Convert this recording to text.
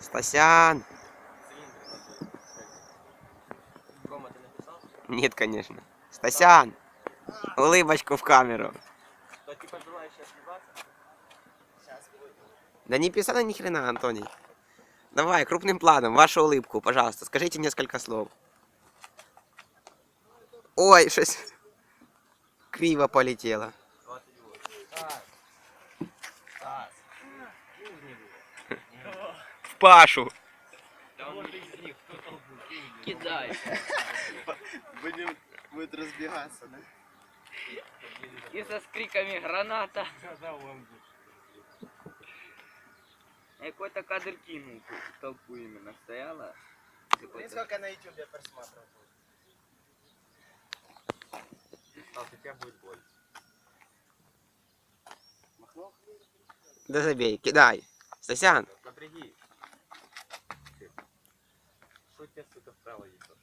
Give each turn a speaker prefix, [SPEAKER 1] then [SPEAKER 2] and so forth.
[SPEAKER 1] Стасян! Нет, конечно. Стасян! Улыбочку в камеру. Да не писала ни хрена, Антоний. Давай, крупным планом, вашу улыбку, пожалуйста. Скажите несколько слов. Ой, щось криво полетело.
[SPEAKER 2] 28. Стас. Стас.
[SPEAKER 1] Пашу.
[SPEAKER 2] Кидай.
[SPEAKER 3] Будем, будет разбегаться, да?
[SPEAKER 4] И со скриками граната. Какой-то кадр кинул в толпу именно стояла.
[SPEAKER 3] Блин, сколько на ютубе просмотров будет.
[SPEAKER 2] Стас, у тебя будет боль.
[SPEAKER 3] Махнул?
[SPEAKER 1] Да забей, кидай. Стасян,
[SPEAKER 2] Напряги. Тебя, сука, вправо ебет?